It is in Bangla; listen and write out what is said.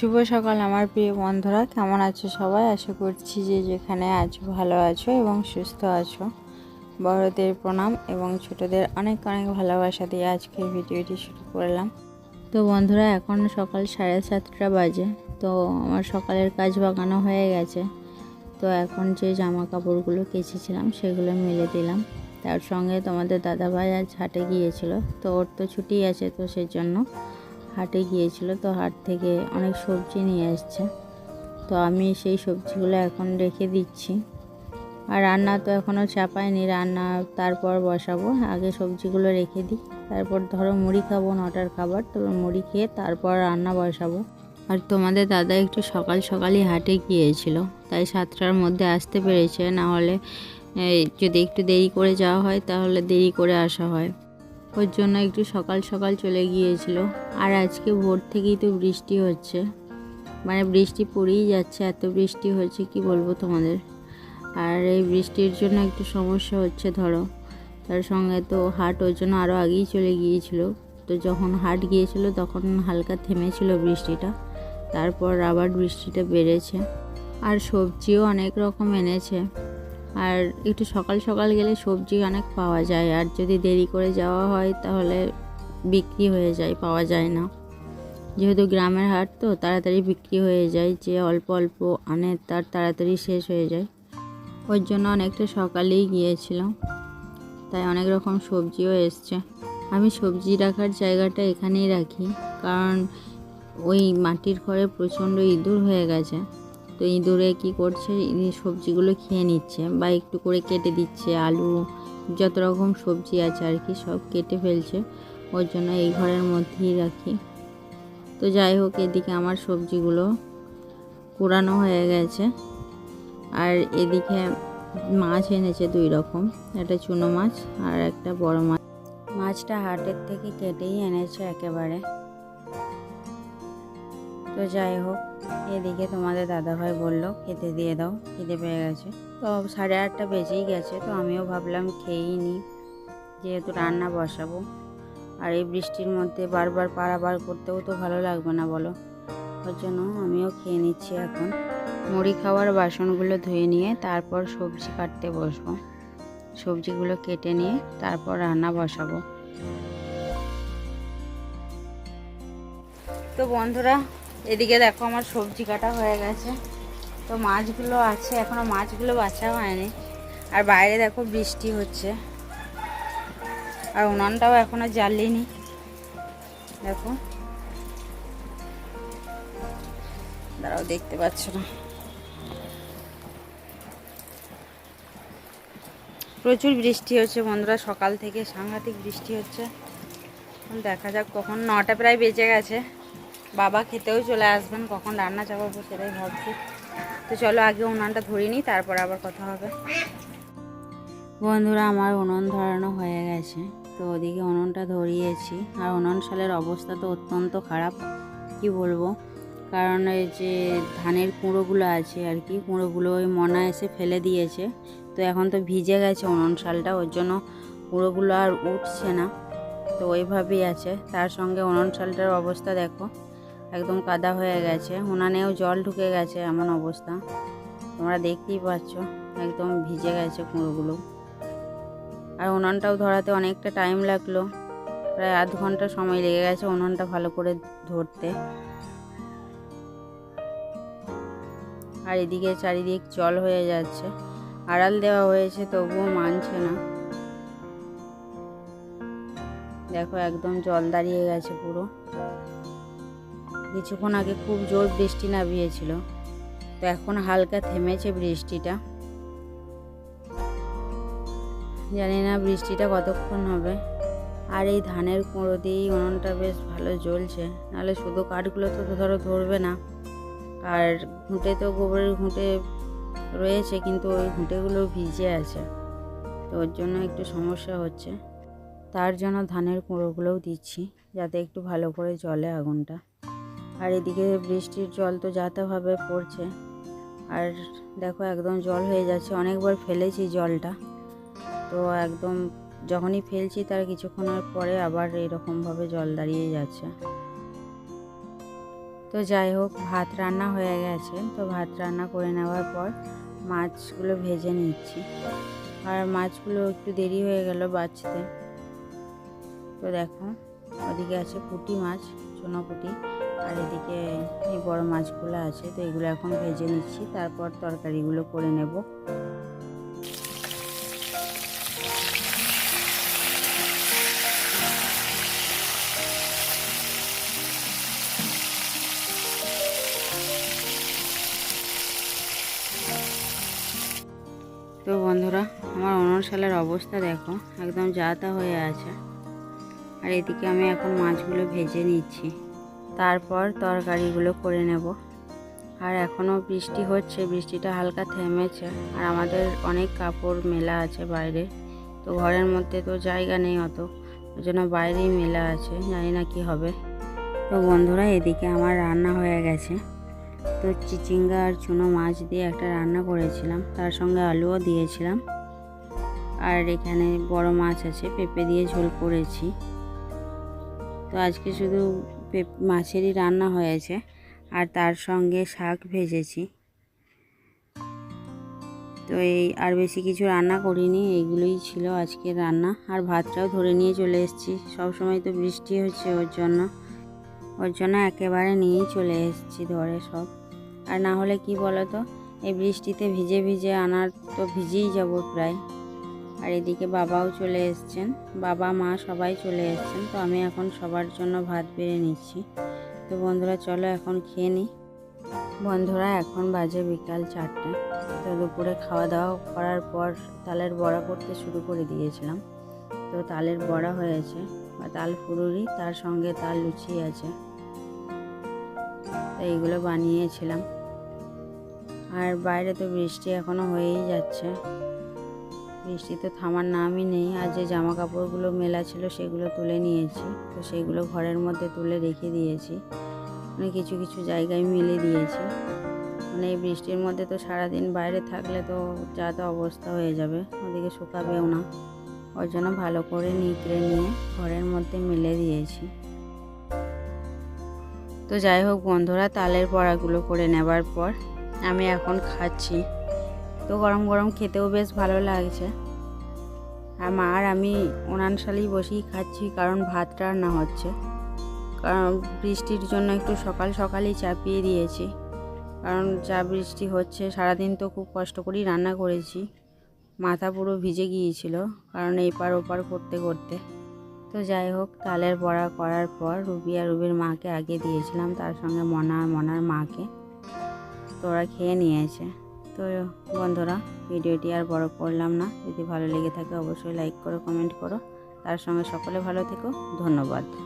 শুভ সকাল আমার প্রিয় বন্ধুরা। কেমন আছো সবাই? আশা করছি যে যেখানে আছো ভালো আছো এবং সুস্থ আছো। বড়দের প্রণাম এবং ছোটদের অনেক অনেক ভালোবাসা দিয়ে আজকের ভিডিওটি শুরু করলাম। তো বন্ধুরা, এখন সকাল সাড়ে সাতটা বাজে। তো আমার সকালের কাজ বাগানো হয়ে গেছে। তো এখন যে জামা কাপড়গুলো কেচেছিলাম সেগুলো মেলে দিলাম। তার সঙ্গে তোমাদের দাদাভাই আজ হাটে গিয়েছিল। তো ওর তো ছুটি আছে তো সেই জন্য হাটে গিয়েছিল, তো হাট থেকে অনেক সবজি নিয়ে এসছে তো আমি সেই সবজিগুলো এখন রেখে দিচ্ছি। আর রান্না তো এখনও চাপাইনি রান্না তারপর বসাবো। আগে সবজিগুলো রেখে দিই। তারপর ধরো মুড়ি খাব, নটার খাবার তো মুড়ি খেয়ে তারপর রান্না বসাবো। আর তোমাদের দাদা একটু সকাল সকালই হাটে গিয়েছিল, তাই সাতটার মধ্যে আসতে পেরেছে। না হলে যদি একটু দেরি করে যাওয়া হয়, তাহলে দেরি করে আসা হয়। ওর জন্য একটু সকাল সকাল চলে গিয়েছিল। আর আজকে ভোর থেকেই তো বৃষ্টি হচ্ছে। মানে বৃষ্টি পড়েই যাচ্ছে, এত বৃষ্টি হচ্ছে, কি বলব তোমাদের? আর এই বৃষ্টির জন্য একটু সমস্যা হচ্ছে, ধরো। তার সঙ্গে তো হাট ওর জন্য আরও আগেই চলে গিয়েছিল। তো যখন হাট গিয়েছিল, তখন হালকা থেমেছিল বৃষ্টিটা। তারপর আবার বৃষ্টিটা বেড়েছে। আর সবজিও অনেক রকম এনেছে। আর একটু সকাল সকাল গেলে সবজি অনেক পাওয়া যায়। আর যদি দেরি করে যাওয়া হয়, তাহলে বিক্রি হয়ে যায়, পাওয়া যায় না। যেহেতু গ্রামের হাট, তো তাড়াতাড়ি বিক্রি হয়ে যায়, যে অল্প অল্প আনে তার তাড়াতাড়ি শেষ হয়ে যায়। ওর জন্য অনেকটা সকালেই গিয়েছিলাম। তাই অনেক রকম সবজিও এসছে। আমি সবজি রাখার জায়গাটা এখানেই রাখি, কারণ ওই মাটির ঘরে প্রচণ্ড ইঁদুর হয়ে গেছে। তো ইঁদুরে কি করছে? সবজিগুলো খেয়ে নিচ্ছে বা একটু করে কেটে দিচ্ছে, আলু, যত রকম সবজি আছে আর কি, সব কেটে ফেলছে। ওর জন্য এই ঘরের মধ্যেই রাখি। তো যাই হোক, এদিকে আমার সবজিগুলো পুরানো হয়ে গেছে। আর এদিকে মাছ এনেছে দুই রকম, একটা চুনো মাছ আর একটা বড় মাছ। মাছটা হাটের থেকে কেটেই এনেছে একেবারে। তো যাই হোক, এদিকে তোমাদের দাদাভাই বলল, খেতে দিয়ে দাও খেতে পেয়ে গেছে। তো সাড়ে আটটা বেজেই গেছে, তো আমিও ভাবলাম খেয়েই নিই, যেহেতু রান্না বসাবো। আর এই বৃষ্টির মধ্যে বারবার পারাবার করতেও তো ভালো লাগবে না, বলো। ওর জন্য আমিও খেয়ে নিচ্ছি এখন। মুড়ি খাওয়ার বাসনগুলো ধুয়ে নিয়ে তারপর সবজি কাটতে বসবো। সবজিগুলো কেটে নিয়ে তারপর রান্না বসাবো। তো বন্ধুরা এদিকে দেখো আমার সবজি কাটা হয়ে গেছে। তো মাছগুলো আছে, এখনও মাছগুলো বাছা হয়নি। আর বাইরে দেখো বৃষ্টি হচ্ছে। আর উনানটাও এখনও জ্বালিনি। দেখো। দাঁড়াও, দেখতে পাচ্ছ না। প্রচুর বৃষ্টি হচ্ছে বন্ধুরা, সকাল থেকে সাংঘাতিক বৃষ্টি হচ্ছে। দেখা যাক কখন, নটা প্রায় বেজে গেছে। বাবা খেতেও চলে আসবেন, কখন রান্না চাপাবো সেটাই ভাবছি। তো চলো আগে উনানটা ধরিয়ে নিই, তারপর আবার কথা হবে। বন্ধুরা, আমার উনুন ধরানো হয়ে গেছে, তো ওদিকে উনুনটা ধরিয়েছি। আর উনুন শালের অবস্থা তো অত্যন্ত খারাপ, কি বলব? কারণ এই যে ধানের কুঁড়োগুলো আছে আর কি, কুঁড়োগুলো ওই মনা এসে ফেলে দিয়েছে। তো এখন তো ভিজে গেছে উনুন শালটা, ওর জন্য কুঁড়োগুলো আর উঠছে না। তো ওইভাবেই আছে, তার সঙ্গে উনুন শালটার অবস্থা দেখো। একদম কাদা হয়ে গেছে। উনানেও জল ঢুকে গেছে, এমন অবস্থা। তোমরা দেখতেই পাচ্ছ, একদম ভিজে গেছে কুঁড়োগুলো আর উনানটাও ধরাতে অনেকটা টাইম লাগল। প্রায় আধ ঘণ্টা সময় লেগে গেছে উনানটা ভালো করে ধরতে। আর এদিকে চারিদিক জল হয়ে যাচ্ছে। আড়াল দেওয়া হয়েছে, তবুও মানছে না। দেখো, একদম জল দাঁড়িয়ে গেছে পুরো। কিছুক্ষণ আগে খুব জোর বৃষ্টি নামিয়েছিল। তো এখন হালকা থেমেছে বৃষ্টিটা। জানি না বৃষ্টিটা কতক্ষণ হবে। আর এই ধানের কুঁড়ো দিয়েই উনুনটা বেশ ভালো জ্বলছে। নাহলে শুধু কাঠগুলো তো ধরো ধরবে না। আর ঘুঁটে তো গোবরের ঘুঁটে রয়েছে, কিন্তু ওই ঘুঁটেগুলো ভিজে আছে। তো ওর জন্য একটু সমস্যা হচ্ছে। তার জন্য ধানের কুঁড়োগুলোও দিচ্ছি, যাতে একটু ভালো করে জলে আগুনটা। আর এদিকে বৃষ্টির জল তো যাতাভাবে পড়ছে। আর দেখো একদম জল হয়ে যাচ্ছে, অনেকবার ফেলেছি জলটা। তো একদম যখনই ফেলছি তার কিছুক্ষণের পরে আবার এরকমভাবে জল দাঁড়িয়ে যাচ্ছে। তো যাই হোক, ভাত রান্না হয়ে গেছে। তো ভাত রান্না করে নেওয়ার পর মাছগুলো ভেজে নিচ্ছি। আর মাছগুলো একটু দেরি হয়ে গেল বাঁচতে তো দেখো, ওদিকে আছে পুঁটি মাছ, চুনো পুঁটি। আর এদিকে এই বড় মাছগুলো আছে, তো এগুলো এখন ভেজে নিচ্ছি, তারপর তরকারিগুলো করে নেব। তো বন্ধুরা, আমার অনশালের অবস্থা দেখো, একদম যাতা হয়ে আছে। আর এদিকে আমি এখন মাছগুলো ভেজে নিচ্ছি। তারপর তরকারিগুলো করে নেব। আর এখনও বৃষ্টি হচ্ছে, বৃষ্টিটা হালকা থেমেছে আর আমাদের অনেক কাপড় মেলা আছে বাইরে। তো ঘরের মধ্যে তো জায়গা নেই অত, ওই জন্য বাইরেই মেলা আছে, জানি না কি হবে। তো বন্ধুরা, এদিকে আমার রান্না হয়ে গেছে। তো চিচিঙ্গা আর চুনো মাছ দিয়ে একটা রান্না করেছিলাম, তার সঙ্গে আলুও দিয়েছিলাম। আর এখানে বড় মাছ আছে, পেঁপে দিয়ে ঝোল করেছি। তো আজকে শুধু মাছেরই রান্না হয়েছে আর তার সঙ্গে শাক ভেজেছি। তো এই আর বেশি কিছু রান্না করিনি, এইগুলোই ছিল আজকের রান্না। আর ভাতটাও ধরে নিয়ে চলে এসেছি। সবসময় তো বৃষ্টি হচ্ছে ওর জন্য। ওর জন্য একেবারে নিয়েই চলে এসেছি ধরে সব। আর না হলে কি বলো তো এই বৃষ্টিতে ভিজে ভিজে আনার তো ভিজেই যাব প্রায়। আর এদিকে বাবাও চলে এসছেন। বাবা, মা সবাই চলে এসছেন। তো আমি এখন সবার জন্য ভাত বেড়ে নিচ্ছি। তো বন্ধুরা, চলো এখন খেয়ে নিই বন্ধুরা, এখন বাজে বিকাল চারটে। তো দুপুরে খাওয়া দাওয়া করার পর তালের বড়া করতে শুরু করে দিয়েছিলাম। তো তালের বড়া হয়েছে বা তাল ফুরুরি তার সঙ্গে তাল লুচি আছে। তো এইগুলো বানিয়েছিলাম। আর বাইরে তো বৃষ্টি এখনও হয়েই যাচ্ছে। বৃষ্টি তো থামার নামই নেই। আর যে জামা কাপড়গুলো মেলা ছিল সেগুলো তুলে নিয়েছি। তো সেগুলো ঘরের মধ্যে তুলে রেখে দিয়েছি। মানে কিছু কিছু জায়গায় মিলে দিয়েছি। মানে এই বৃষ্টির মধ্যে তো সারাদিন বাইরে থাকলে তো যা তো অবস্থা হয়ে যাবে। ওদিকে শুকাবেও না। ওর জন্য ভালো করে নিকড়ে নিয়ে ঘরের মধ্যে মিলে দিয়েছি। তো যাই হোক বন্ধুরা, তালের পড়াগুলো করে নেবার পর আমি এখন খাচ্ছি। তো গরম গরম খেতেও বেশ ভালো লাগছে। আর মা আর আমি উনান শালেই বসেই খাচ্ছি কারণ ভাতটা না হচ্ছে। কারণ বৃষ্টির জন্য একটু সকাল সকালেই চাপিয়ে দিয়েছি। কারণ যা বৃষ্টি হচ্ছে, সারাদিন তো খুব কষ্ট করেই রান্না করেছি। মাথা পুরো ভিজে গিয়েছিল, কারণ এপার ওপার করতে করতে। তো যাই হোক, তালের বড়া করার পর রুবি আর রুবির মাকে আগে দিয়েছিলাম, তার সঙ্গে মনা মনার মাকে। তো ওরা খেয়ে নিয়েছে। তো বন্ধুরা, ভিডিওটি আর বড় করলাম না। যদি ভালো লেগে থাকে, অবশ্যই লাইক করো কমেন্ট করো। তার সঙ্গে সকলে ভালো থেকো। ধন্যবাদ।